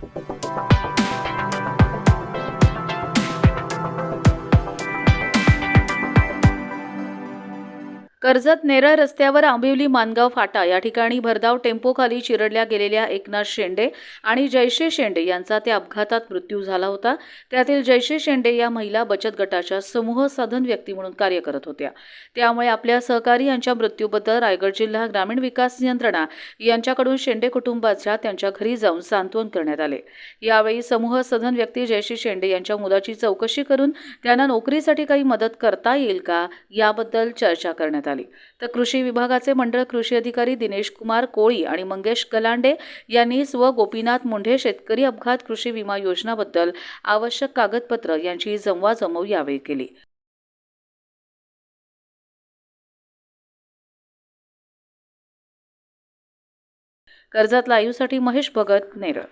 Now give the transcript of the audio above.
Thank you. Karjat Neral रस्त्यावर आंबिवली मानगाव फाटा. या ठिकाणी भरधाव टेम्पोखाली चिरडल्या गेलेल्या एकनाथ शेंडे आणि जयश्री शेंडे यांचा त्या अपघातात मृत्यू झाला होता. त्यातील जयश्री शेंडे या महिला बचत गटाच्या समूह साधन व्यक्ती म्हणून कार्य करत होत्या. त्यामुळे आपल्या सहकारी यांच्या मृत्यूबद्दल रायगड जिल्हा ग्रामीण विकास यंत्रणा यांच्याकडून शेंडे कुटुंबाच्या त्यांच्या घरी जाऊन सांत्वन करण्यात आले. यावेळी समूह सधन व्यक्ती जयश्री शेंडे यांच्या मुलाची चौकशी करून त्यांना नोकरीसाठी काही मदत करता येईल का याबद्दल चर्चा करण्यात आली. तर कृषी विभागाचे मंडळ कृषी अधिकारी दिनेश कुमार कोळी आणि मंगेश गलांडे यांनी स्व गोपीनाथ मुंढे शेतकरी अपघात कृषी विमा योजनाबद्दल आवश्यक कागदपत्र यांची जमवाजमव यावेळी केली. कर्जात लाईव्हसाठी महेश भगत नेरळ.